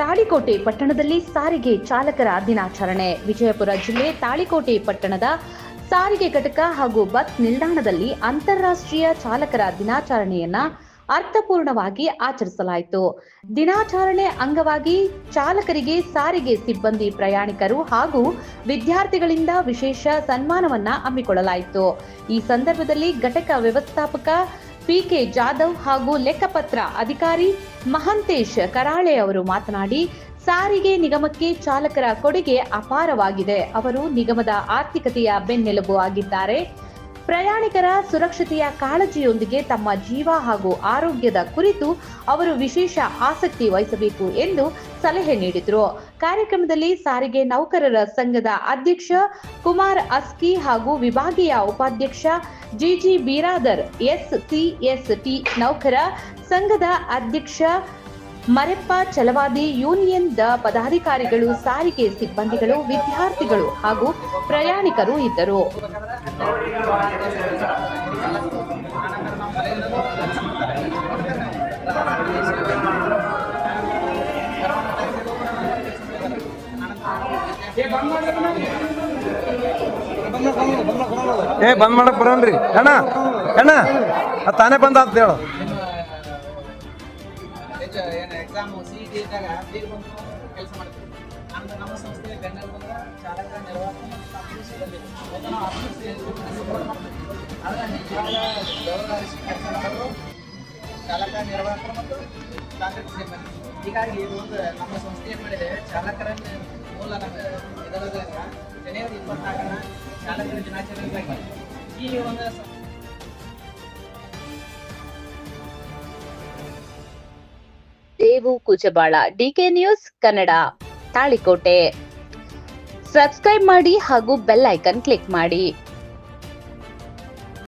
ತಾಳಿಕೋಟೆ ಪಟ್ಟಣದಲ್ಲಿ ಸಾರಿಗೆ ಚಾಲಕರ ದಿನಾಚರಣೆ. ವಿಜಯಪುರ ಜಿಲ್ಲೆ ತಾಳಿಕೋಟೆ ಪಟ್ಟಣದ ಸಾರಿಗೆ ಘಟಕ ಹಾಗೂ ಬಸ್ ನಿಲ್ದಾಣದಲ್ಲಿ ಅಂತಾರಾಷ್ಟ್ರೀಯ ಚಾಲಕರ ದಿನಾಚರಣೆಯನ್ನ ಅರ್ಥಪೂರ್ಣವಾಗಿ ಆಚರಿಸಲಾಯಿತು. ದಿನಾಚರಣೆ ಅಂಗವಾಗಿ ಚಾಲಕರಿಗೆ ಸಾರಿಗೆ ಸಿಬ್ಬಂದಿ, ಪ್ರಯಾಣಿಕರು ಹಾಗೂ ವಿದ್ಯಾರ್ಥಿಗಳಿಂದ ವಿಶೇಷ ಸನ್ಮಾನವನ್ನ ಹಮ್ಮಿಕೊಳ್ಳಲಾಯಿತು. ಈ ಸಂದರ್ಭದಲ್ಲಿ ಘಟಕ ವ್ಯವಸ್ಥಾಪಕ ಪಿಕೆ ಜಾಧವ್ ಹಾಗೂ ಲೆಕ್ಕಪತ್ರ ಅಧಿಕಾರಿ ಮಹಂತೇಶ್ ಕರಾಳೆ ಅವರು ಮಾತನಾಡಿ, ಸಾರಿಗೆ ನಿಗಮಕ್ಕೆ ಚಾಲಕರ ಕೊಡುಗೆ ಅಪಾರವಾಗಿದೆ. ಅವರು ನಿಗಮದ ಆರ್ಥಿಕತೆಯ ಬೆನ್ನೆಲುಬು ಆಗಿದ್ದಾರೆ. ಪ್ರಯಾಣಿಕರ ಸುರಕ್ಷತೆಯ ಕಾಳಜಿಯೊಂದಿಗೆ ತಮ್ಮ ಜೀವ ಹಾಗೂ ಆರೋಗ್ಯದ ಕುರಿತು ಅವರು ವಿಶೇಷ ಆಸಕ್ತಿ ವಹಿಸಬೇಕು ಎಂದು ಸಲಹೆ ನೀಡಿದರು. ಕಾರ್ಯಕ್ರಮದಲ್ಲಿ ಸಾರಿಗೆ ನೌಕರರ ಸಂಘದ ಅಧ್ಯಕ್ಷ ಕುಮಾರ್ ಅಸ್ಕಿ ಹಾಗೂ ವಿಭಾಗೀಯ ಉಪಾಧ್ಯಕ್ಷ ಜಿಜಿ ಬೀರಾದರ್, ಎಸ್ಸಿಎಸ್ಟಿ ನೌಕರ ಸಂಘದ ಅಧ್ಯಕ್ಷ ಮರೆಪ್ಪ ಚಲವಾದಿ, ಯೂನಿಯನ್ ದ ಪದಾಧಿಕಾರಿಗಳು, ಸಾರಿಗೆ ಸಿಬ್ಬಂದಿಗಳು, ವಿದ್ಯಾರ್ಥಿಗಳು ಹಾಗೂ ಪ್ರಯಾಣಿಕರು ಇದ್ದರು. ಏ ಬಂದ್ ಮಾಡಕ್ ಬರಲ್ರಿ. ಅಣ್ಣ ಅಣ್ಣ ಅದ್ ತಾನೇ ಬಂದ ಅಂತ ಹೇಳು ಕೆಲಸ ಚಾಲಕ ನಿರ್ವಾಹಕ ಆದರೆ ಚಾಲಕ ನಿರ್ವಾಹಕರು ಮತ್ತು ತಾಂತ್ರಿಕ ಸಿಬ್ಬಂದಿ ಹೀಗಾಗಿ ಇದು ಒಂದು ನಮ್ಮ ಸಂಸ್ಥೆ ಏನು ಮಾಡಿದೆ ಚಾಲಕರನ್ನ ಮೂಲ ನಮ್ಮ ಇದರದಾಗ ಜನವರಿ ಇಪ್ಪತ್ನಾಲ್ಕನ ಚಾಲಕರ ದಿನಾಚರಣೆಗಾಗಿ ಈ ಒಂದು Devu Kujabal, DK news Kannada, Talikote. Subscribe ಮಾಡಿ ಹಾಗೂ ಬೆಲ್ ಐಕನ್ ಕ್ಲಿಕ್ ಮಾಡಿ.